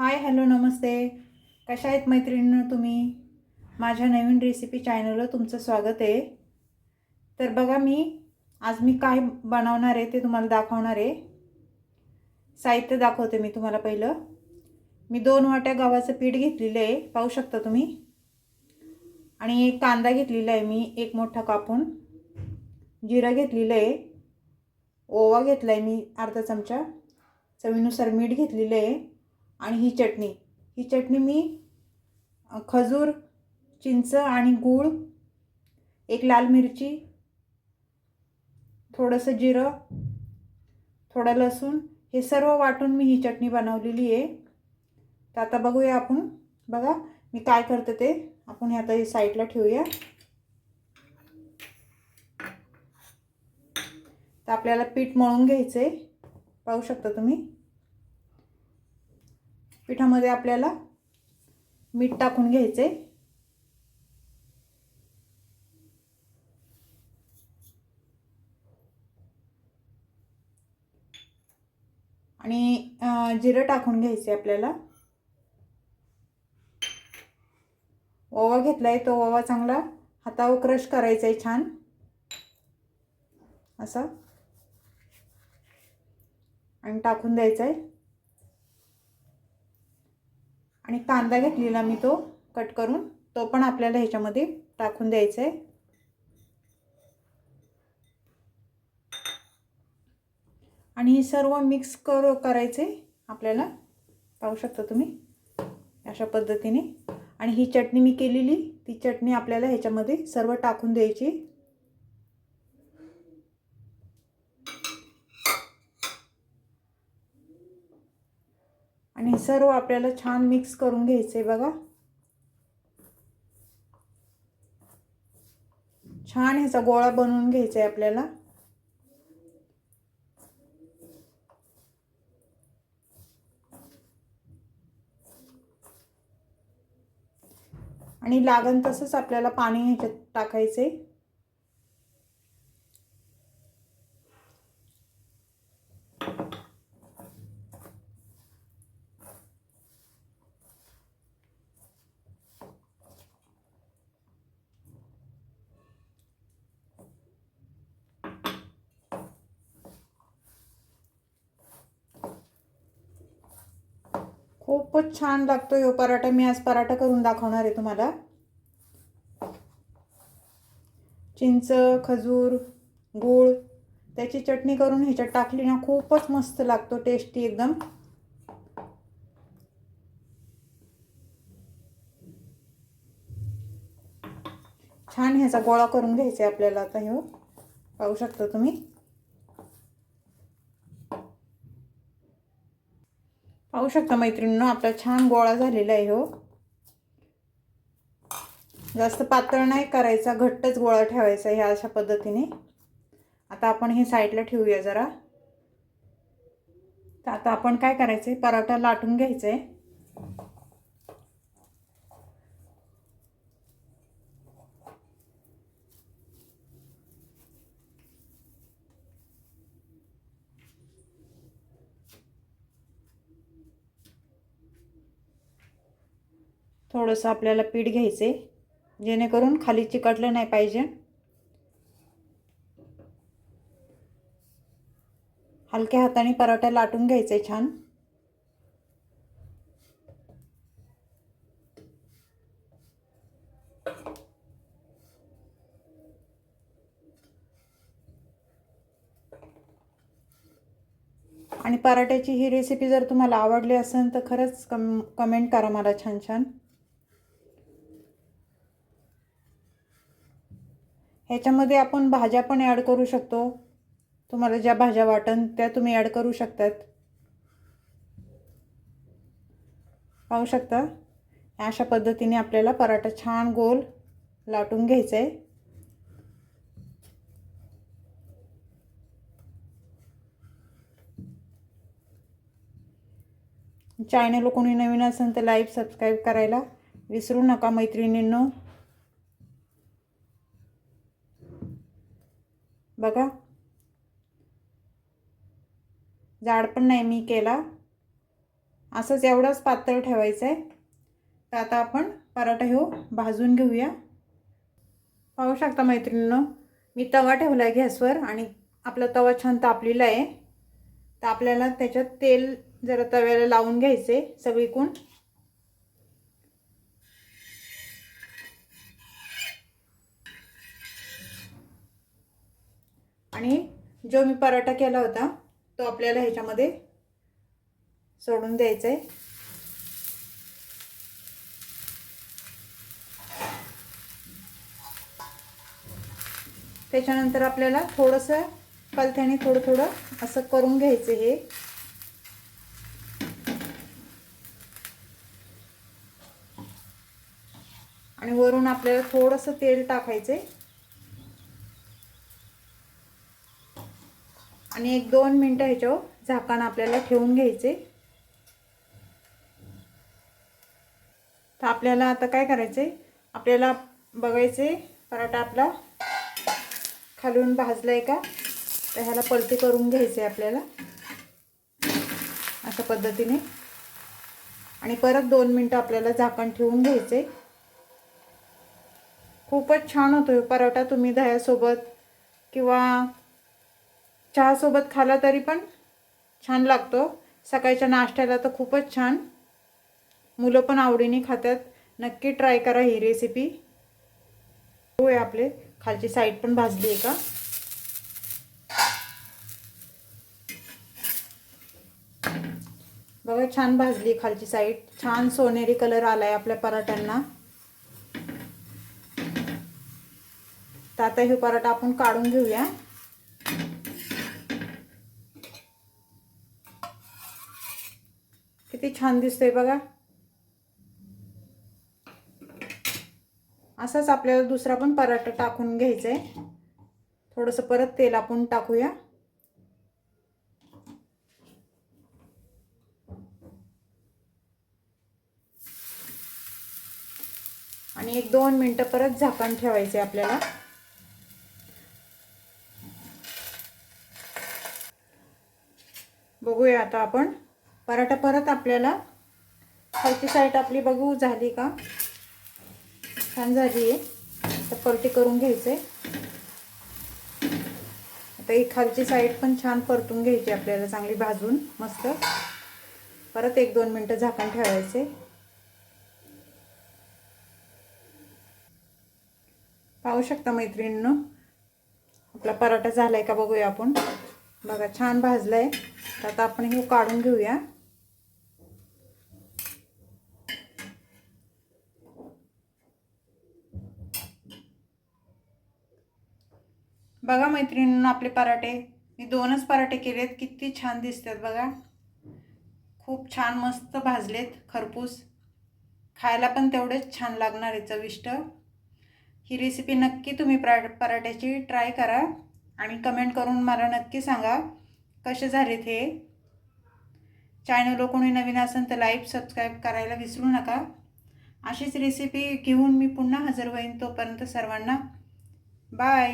Hi hello नमस्ते. कशा आहेत मैत्रिणींनो तुम्ही? माझ्या नवीन रेसिपी चॅनलवर तुमचं स्वागत आहे. तर बघा मी आज मी काय बनवणार आहे ते तुम्हाला दाखवणार आहे. साहित्य दाखवते मी तुम्हाला पहिलं. मी दोन वाट्या गव्हाचं पीठ घेतलेलं आहे पाहू शकता तुम्ही. आणि एक कांदा घेतलेला आहे मी एक मोठा कापून. जिरा घेतलेलं आहे. ओवा घेतला आहे मी अर्धा चमचा. चवीनुसार मीठ घेतलेलं आहे. आणि ही चटणी. ही चटणी मी खजूर चिंच आणि गूळ एक लाल मिरची थोडंसं जिरं थोडं लसूण हे सर्व वाटून मी ही चटणी बनवलेली आहे. तर आता बघूया आपण. बघा मी काय करते ते. आपण हे आता हे साईडला ठेवूया. तर आपल्याला पीठ मळून घ्यायचं आहे पाहू शकता तुम्ही? पिठामध्ये आपल्याला मीठ टाकून घ्यायचे. आणि जिरं टाकून घ्यायचे आपल्याला. ओवा घेतला आहे तो ओवा चांगला हातावर क्रश करायचा आहे छान. असं. आणि टाकून द्यायचा आहे आणि कांदा घेतलेला मी तो कट करून तो पण आपल्याला ह्याच्यामध्ये टाकून द्यायचा आहे आणि हे सर्व मिक्स कर करायचे आपल्याला. पाहू शकता तुम्ही? अशा पद्धतीने. आणि ही चटणी मी केलेली ती चटणी आपल्याला ह्याच्यामध्ये सर्व टाकून द्यायची. आणि सर्व आपल्याला छान मिक्स करून घ्यायचं आहे बघा. छान ह्याचा गोळा बनवून घ्यायचा आहे आपल्याला. आणि लागण तसंच आपल्याला पाणी ह्याच्यात टाकायचे खूपच छान लागतो यो पराठा. मी आज पराठा करून दाखवणार आहे तुम्हाला. चिंच खजूर गूळ त्याची चटणी करून ह्याच्यात टाकली ना खूपच मस्त लागतो टेस्टी एकदम. छान ह्याचा गोळा करून घ्यायचा आहे आपल्याला आता हे पाहू शकता तुम्ही? पाहू शकता मैत्रिणींनो आपला छान गोळा झालेला आहे हो. जास्त पातळ नाही करायचा घट्टच गोळा ठेवायचा ह्या अशा पद्धतीने. आता आपण हे साईडला ठेवूया जरा. तर आता आपण काय करायचं आहे पराठा लाटून घ्यायचा आहे थोडंसं आपल्याला पीठ घ्यायचं आहे जेणेकरून खाली चिकटलं नाही पाहिजे. हलक्या हाताने पराठा लाटून घ्यायचे आहे छान. आणि पराठ्याची ही रेसिपी जर तुम्हाला आवडली असेल तर खरंच कम कमेंट करा मला छान छान ह्याच्यामध्ये आपण भाज्या पण ॲड करू शकतो. तुम्हाला ज्या भाज्या वाटन त्या तुम्ही ॲड करू शकतात. पाहू शकता? अशा पद्धतीने आपल्याला पराठा छान गोल लाटून घ्यायचा आहे चॅनल कोणी नवीन असेल तर लाईव्ह सबस्क्राईब करायला विसरू नका मैत्रिणींनो. बघा. जाड पण नाही मी केला. असंच एवढंच पातळ ठेवायचं आहे तर आता आपण पराठा हो भाजून घेऊया. पाहू शकता मैत्रिणीनं मी तवा ठेवला आहे गॅसवर आणि आपला तवा छान तापलेला आहे. तर आपल्याला त्याच्यात तेल जरा तव्याला लावून घ्यायचे सगळीकून आणि जो मी पराठा केला होता तो आपल्याला ह्याच्यामध्ये सोडून द्यायचा आहे त्याच्यानंतर आपल्याला थोडंसं पलथ्याने थोडं थोडं असं करून घ्यायचं हे. आणि वरून आपल्याला थोडंसं तेल टाकायचं आहे आणि एक दोन मिनटं ह्याच्यावर झाकण आपल्याला ठेवून घ्यायचे. तर आपल्याला आता काय करायचं आहे आपल्याला बघायचे पराठा आपला खालून भाजला आहे का? तर ह्याला पलटी करून घ्यायचे आपल्याला. अशा पद्धतीने. आणि परत दोन मिनटं आपल्याला झाकण ठेवून घ्यायचे खूपच छान होतो पराठा तुम्ही दह्यासोबत किंवा चहासोबत खाला तरी पण छान लागतो. सकाळच्या नाश्त्याला तर खूपच छान. मुलं पण आवडीने खातात. नक्की ट्राय करा ही रेसिपी होय आपले. खालची साईड पण भाजली आहे का? बघा छान भाजली खालची साईड छान सोनेरी कलर आलाय आपल्या पराठ्यांना. तर आता हे पराठा आपण काढून घेऊया. किती छान दिसतोय बघा. असाच आपल्याला दुसरा पण पराठा टाकून घ्यायचा आहे थोडंसं परत तेल आपण टाकूया. आणि एक दोन मिनटं परत झाकण ठेवायचे आपल्याला. बघूया आता आपण. पराठा परत आपल्याला खालची साईड आपली बघू झाली का? छान झाली आहे. तर परटी करून घ्यायचं. आहे आता ही खालची साईड पण छान परतून घ्यायची आपल्याला चांगली भाजून मस्त. परत एक दोन मिनटं झाकण ठेवायचे. पाहू शकता मैत्रिणीनं आपला पराठा झाला आहे का बघूया आपण. बघा छान भाजलाय. तर आता आपण हे काढून घेऊया. बघा मैत्रिणींना आपले पराठे. मी दोनच पराठे केलेत. किती छान दिसतात बघा. खूप छान मस्त भाजलेत खरपूस. खायला पण तेवढेच छान लागणार आहे चविष्ट. ही रेसिपी नक्की तुम्ही परा पराठ्याची ट्राय करा आणि कमेंट करून मला नक्की सांगा कसे झालेत हे. चॅनलवर कोणी नवीन असेल तर लाईक सबस्क्राईब करायला विसरू नका. अशीच रेसिपी घेऊन मी पुन्हा हजर होईन तोपर्यंत सर्वांना. बाय